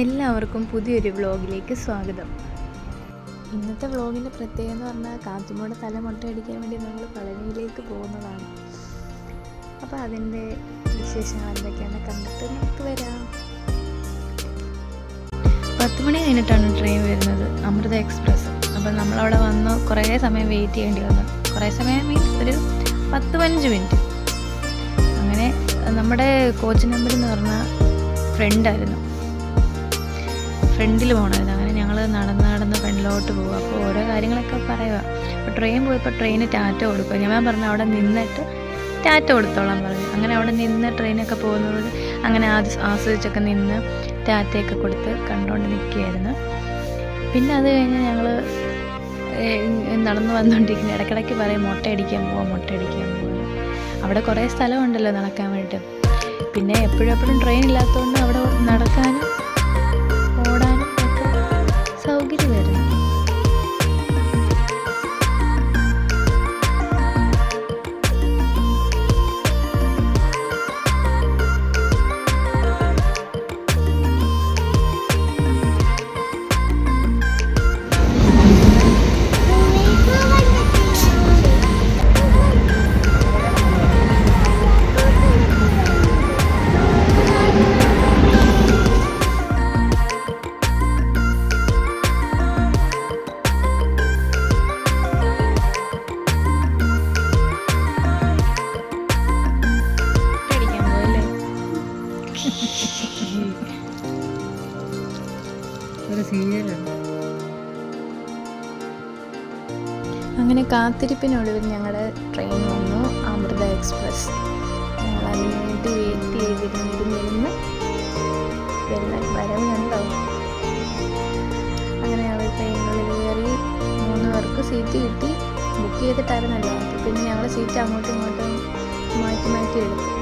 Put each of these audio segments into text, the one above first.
എല്ലാവർക്കും പുതിയൊരു വ്ളോഗിലേക്ക് സ്വാഗതം. ഇന്നത്തെ വ്ളോഗിന്റെ പ്രത്യേകത എന്ന് പറഞ്ഞാൽ കാത്തുമ്മയുടെ തല മുട്ടയടിക്കാൻ വേണ്ടി നമ്മൾ പളനിയിലേക്ക് പോകുന്നതാണ്. അപ്പോൾ അതിന്റെ വിശേഷങ്ങൾ എന്തൊക്കെയാണ്? കണ്ടിട്ട് നമുക്ക് വരാം. പത്ത് മണി കഴിഞ്ഞിട്ടാണ് ട്രെയിൻ വരുന്നത് അമൃത എക്സ്പ്രസ് അപ്പോൾ നമ്മളവിടെ വന്ന് കുറേ സമയം വെയിറ്റ് ചെയ്യേണ്ടി വന്നു. കുറേ സമയം മീൻസ് ഒരു പത്ത് പതിനഞ്ച് മിനിറ്റ് അങ്ങനെ നമ്മുടെ കോച്ച് നമ്പർ എന്ന് പറഞ്ഞാൽ ഫ്രണ്ടായിരുന്നു ഫ്രണ്ടിൽ പോകണമായിരുന്നു അങ്ങനെ ഞങ്ങൾ നടന്ന് നടന്ന് ഫ്രണ്ടിലോട്ട് പോകും അപ്പോൾ ഓരോ കാര്യങ്ങളൊക്കെ പറയുക അപ്പോൾ ട്രെയിൻ പോയപ്പോൾ ട്രെയിന് ടാറ്റ കൊടുക്കുക ഞാൻ പറഞ്ഞു അവിടെ നിന്നിട്ട് ടാറ്റ കൊടുത്തോളാൻ പറഞ്ഞു. അങ്ങനെ അവിടെ നിന്ന് ട്രെയിനൊക്കെ പോകുന്നത് അങ്ങനെ ആസ്വദിച്ചൊക്കെ നിന്ന് ടാറ്റയൊക്കെ കൊടുത്ത് കണ്ടുകൊണ്ട് നിൽക്കുകയായിരുന്നു പിന്നെ അത് കഴിഞ്ഞ് ഞങ്ങൾ നടന്നു വന്നുകൊണ്ടിരിക്കുന്നത് ഇടയ്ക്കിടയ്ക്ക് പറയും മുട്ട അടിക്കാൻ പോവാം മുട്ടയടിക്കാൻ പോവാം. അവിടെ കുറേ സ്ഥലമുണ്ടല്ലോ നടക്കാൻ വേണ്ടിയിട്ട് പിന്നെ എപ്പോഴും എപ്പോഴും ട്രെയിൻ ഇല്ലാത്തതുകൊണ്ട് അവിടെ നടക്കാനും അങ്ങനെ കാത്തിരിപ്പിനൊടുവിൽ ഞങ്ങളുടെ ട്രെയിൻ വന്നു അമൃത എക്സ്പ്രസ് ഞങ്ങൾ അതിനുവേണ്ടി വെയിറ്റ് ചെയ്തിരുന്നിരുന്നിരുന്ന് പിന്നെ വരവ് കണ്ടോ? അങ്ങനെ ഞങ്ങൾ ട്രെയിനുള്ളിൽ കയറി മൂന്ന് പേർക്ക് സീറ്റ് കിട്ടി. ബുക്ക് ചെയ്തിട്ടായിരുന്നല്ലോ. പിന്നെ ഞങ്ങൾ സീറ്റ് അങ്ങോട്ടും ഇങ്ങോട്ടും മാറ്റി മാറ്റി എടുത്തു.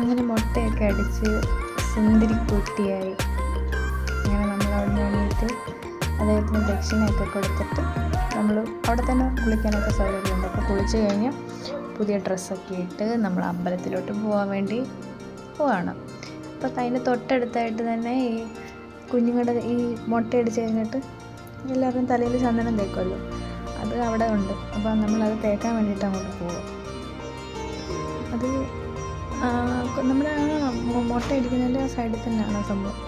അങ്ങനെ മുട്ടയൊക്കെ അടിച്ച് സുന്ദരി കുട്ടിയായി അങ്ങനെ നമ്മൾ അവിടെ നിന്ന് എണീറ്റ് അദ്ദേഹത്തിന് ദക്ഷിണയൊക്കെ കൊടുത്തിട്ട് നമ്മൾ അവിടെ തന്നെ കുളിക്കാനൊക്കെ സൗകര്യമുണ്ട്. അപ്പോൾ കുളിച്ച് കഴിഞ്ഞ് പുതിയ ഡ്രസ്സൊക്കെ ഇട്ട് നമ്മൾ അമ്പലത്തിലോട്ട് പോകാൻ വേണ്ടി പോവാണ്. അപ്പോൾ അതിന് തൊട്ടടുത്തായിട്ട് തന്നെ ഈ കുഞ്ഞുങ്ങളുടെ ഈ മുട്ടയടിച്ച് കഴിഞ്ഞിട്ട് എല്ലാവരും തലയിൽ ചന്ദനം തേക്കുമല്ലോ. അത് അവിടെ ഉണ്ട്. അപ്പോൾ നമ്മളത് തേക്കാൻ വേണ്ടിയിട്ട് അങ്ങോട്ട് പോകും അത് നമ്മുടെ ആ മുട്ട ഇരിക്കുന്നതിന്റെ ആ സൈഡിൽ തന്നെയാണ് ആ സംഭവം.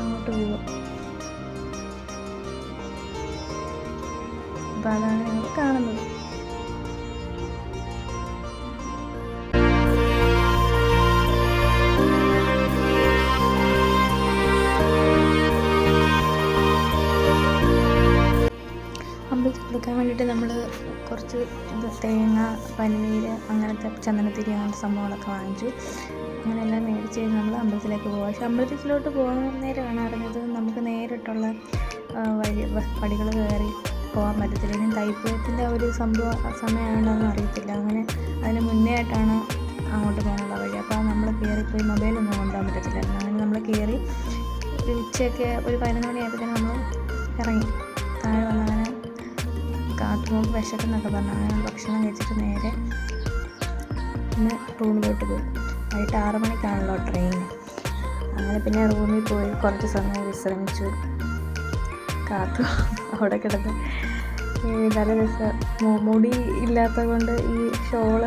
അങ്ങോട്ട് പോവുക അപ്പോൾ അതാണ് ഞങ്ങൾ കാണുന്നത്. പനിനീര് അങ്ങനത്തെ ചന്ദനത്തിരി അങ്ങനത്തെ സംഭവങ്ങളൊക്കെ വാങ്ങിച്ചു. അങ്ങനെ മേടിച്ച് കഴിഞ്ഞ് നമ്മൾ അമ്പലത്തിലേക്ക് പോകുക പക്ഷേ അമ്പലത്തിലോട്ട് പോകുന്ന നേരമാണ് അറിഞ്ഞത്. നമുക്ക് നേരിട്ടുള്ള വഴി പടികൾ കയറി പോകാൻ പറ്റത്തില്ല. ഇനി തൈപ്പൂയത്തിന്റെ ഒരു സംഭവം സമയമാണെന്നൊന്നും അറിയത്തില്ല. അങ്ങനെ അതിന് മുന്നേ ആയിട്ടാണ് അങ്ങോട്ട് പോകാനുള്ള വഴി. അപ്പോൾ നമ്മൾ കയറിപ്പോയി മൊബൈലൊന്നും കൊണ്ടുപോകാൻ പറ്റത്തില്ലായിരുന്നു അങ്ങനെ നമ്മൾ കയറി ഉച്ചയൊക്കെ ഒരു പതിനൊന്ന് മണിയായപ്പോഴത്തേനും നമ്മൾ ഇറങ്ങി. താഴെ വന്ന് അങ്ങനെ കാത്തുമോക്ക് വിശക്കെന്നൊക്കെ പറഞ്ഞു അങ്ങനെ ഭക്ഷണം കഴിച്ചിട്ട് നേരെ പിന്നെ റൂമിലോട്ട് പോയി. വൈകിട്ട് ആറ് മണിക്കാണല്ലോ ട്രെയിൻ അങ്ങനെ പിന്നെ റൂമിൽ പോയി കുറച്ച് സമയം വിശ്രമിച്ചു. കാത്തു. അവിടെ കിടന്ന്. ഈ നല്ല രസം. മുടി ഇല്ലാത്തത് കൊണ്ട് ഈ ഷോൾ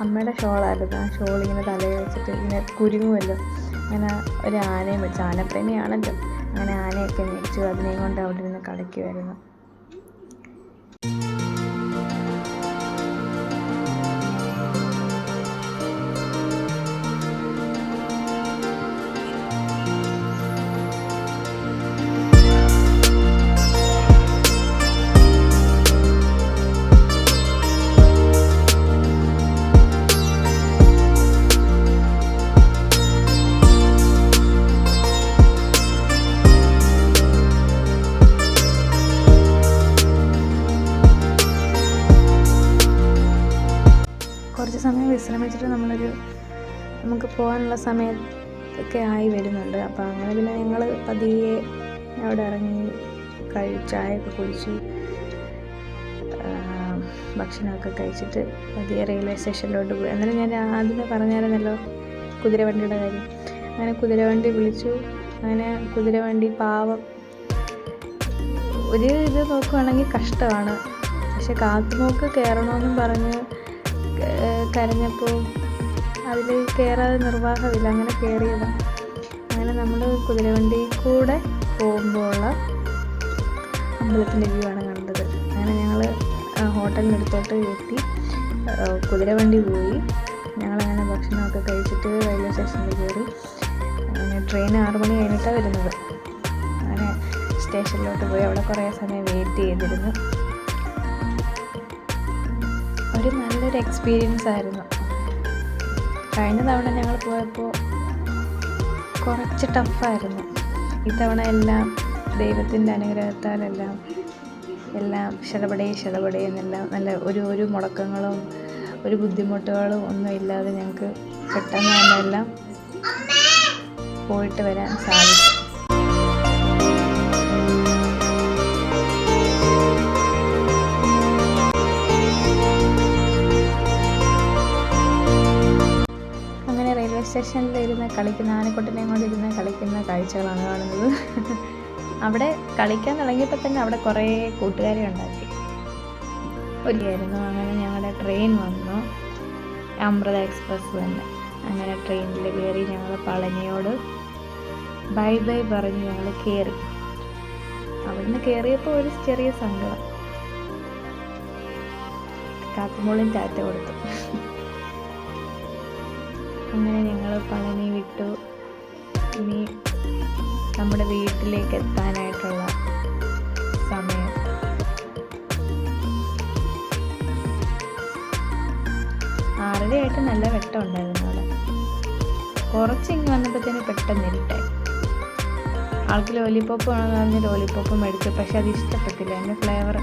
അമ്മയുടെ ഷോളായിരുന്നു. ആ ഷോൾ ഇങ്ങനെ തലയിൽ വെച്ചിട്ട് ഇങ്ങനെ കുരുങ്ങുമല്ലോ അങ്ങനെ ഒരു ആനയും വെച്ചു. ആനപ്രേമിയാണല്ലോ. അങ്ങനെ ആനയൊക്കെ മേടിച്ചു. അതിനെയും കൊണ്ട് അവിടെ നിന്ന് കളിക്കുമായിരുന്നു നമുക്ക് പോകാനുള്ള സമയം ഒക്കെ ആയി വരുന്നുണ്ട്. അപ്പോൾ അങ്ങനെ പിന്നെ ഞങ്ങൾ പതിയെ അവിടെ ഇറങ്ങി കഴി ചായയൊക്കെ കുടിച്ച് ഭക്ഷണമൊക്കെ കഴിച്ചിട്ട് പതിയെ റെയിൽവേ സ്റ്റേഷനിലോട്ട് പോയി. എന്നാലും ഞാൻ ആദ്യമേ പറഞ്ഞായിരുന്നല്ലോ കുതിരവണ്ടിയുടെ കാര്യം. അങ്ങനെ കുതിരവണ്ടി വിളിച്ചു. അങ്ങനെ കുതിരവണ്ടി പാവം ഒരു ഇത് നോക്കുവാണെങ്കിൽ കഷ്ടമാണ്. പക്ഷെ കാത്തുനോക്ക് കയറണമെന്നും പറഞ്ഞ് കരഞ്ഞപ്പോൾ അതിൽ കയറാതെ നിർവാഹമില്ല. അങ്ങനെ കയറിയതാണ് അങ്ങനെ നമ്മൾ കുതിരവണ്ടി കൂടെ പോകുമ്പോഴുള്ള അമ്പലത്തിന്റെ വ്യൂ ആണ് കണ്ടത്. അങ്ങനെ ഞങ്ങൾ ഹോട്ടലിനടുത്തോട്ട് എത്തി. കുതിരവണ്ടി പോയി. ഞങ്ങളങ്ങനെ ഭക്ഷണമൊക്കെ കഴിച്ചിട്ട് റെയിൽവേ സ്റ്റേഷനിൽ കയറി. അങ്ങനെ ട്രെയിൻ ആറ് മണി കഴിഞ്ഞിട്ടാണ് വരുന്നത്. അങ്ങനെ സ്റ്റേഷനിലോട്ട് പോയി. അവിടെ കുറേ സമയം വെയിറ്റ് ചെയ്തിരുന്നു. ഒരു നല്ലൊരു എക്സ്പീരിയൻസ് ആയിരുന്നു. കഴിഞ്ഞ തവണ ഞങ്ങൾ പോയപ്പോൾ കുറച്ച് ടഫായിരുന്നു. ഇത്തവണ എല്ലാം ദൈവത്തിന്റെ അനുഗ്രഹത്താലെല്ലാം എല്ലാം ശതപടേ ശതപടേ എന്നെല്ലാം നല്ല ഒരു ഒരു മുടക്കങ്ങളും ഒരു ബുദ്ധിമുട്ടുകളും ഒന്നും ഇല്ലാതെ ഞങ്ങൾക്ക് പെട്ടെന്ന് തന്നെ എല്ലാം പോയിട്ട് വരാൻ സാധിച്ചു. സ്റ്റേഷനിൽ ഇരുന്ന് കളിക്കുന്ന ആനക്കുട്ടനെയും കൊണ്ട് ഇരുന്ന് കളിക്കുന്ന കാഴ്ചകളാണ് കാണുന്നത്. അവിടെ കളിക്കാൻ തുടങ്ങിയപ്പോൾ തന്നെ അവിടെ കുറേ കൂട്ടുകാരെ ഉണ്ടാക്കി. ഒരിയായിരുന്നു. അങ്ങനെ ഞങ്ങളുടെ ട്രെയിൻ വന്നു. അമൃത എക്സ്പ്രസ് തന്നെ. അങ്ങനെ ട്രെയിനിൽ കയറി ഞങ്ങൾ പളനിയോട് ബൈ ബൈ പറഞ്ഞ് ഞങ്ങൾ കയറി അവിടുന്ന് കയറിയപ്പോൾ ഒരു ചെറിയ സങ്കടം. കാത്തുമോളും ടാറ്റ കൊടുത്തു. അങ്ങനെ ഞങ്ങൾ പളനി വിട്ടു. ഇനി നമ്മുടെ വീട്ടിലേക്ക് എത്താനായിട്ടുള്ള സമയം. ആറരയായിട്ട് നല്ല വെട്ടം ഉണ്ടായിരുന്നു അവിടെ. കുറച്ച് ഇങ്ങ് വന്നപ്പോഴത്തേന് പെട്ടെന്ന് ഇരുട്ടായി. ആൾക്ക് ലോലിപ്പോപ്പ് വേണമെന്ന് പറഞ്ഞ് ലോലിപ്പോപ്പ് മേടിച്ചു. പക്ഷെ അത് ഇഷ്ടപ്പെട്ടില്ല. എന്റെ ഫ്ലേവർ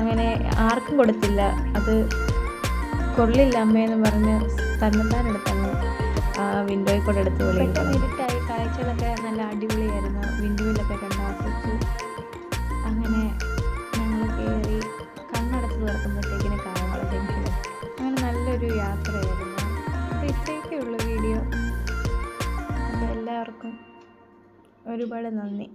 അങ്ങനെ ആർക്കും കൊടുത്തില്ല. അത് കൊള്ളില്ല അമ്മയെന്ന് പറഞ്ഞ് തന്നെത്താൻ എടുത്തത്. ആ വിൻഡോയിൽ കൂടെ എടുത്ത് വെളിയിൽ ഇരുട്ടായി. കാഴ്ചകളൊക്കെ നല്ല അടിപൊളിയായിരുന്നു. വിൻഡോയിലൊക്കെ കണ്ട് ആസ്വദിച്ചു അങ്ങനെ ഞങ്ങൾ കയറി കണ്ണടച്ച് തുറക്കുമ്പോഴത്തേക്കിന് ജംഗ്ഷൻ അങ്ങനെ നല്ലൊരു യാത്രയായിരുന്നു. അപ്പോൾ ഇത്രയൊക്കെ ഉള്ളൂ വീഡിയോ. അപ്പോൾ എല്ലാവർക്കും ഒരുപാട് നന്ദി.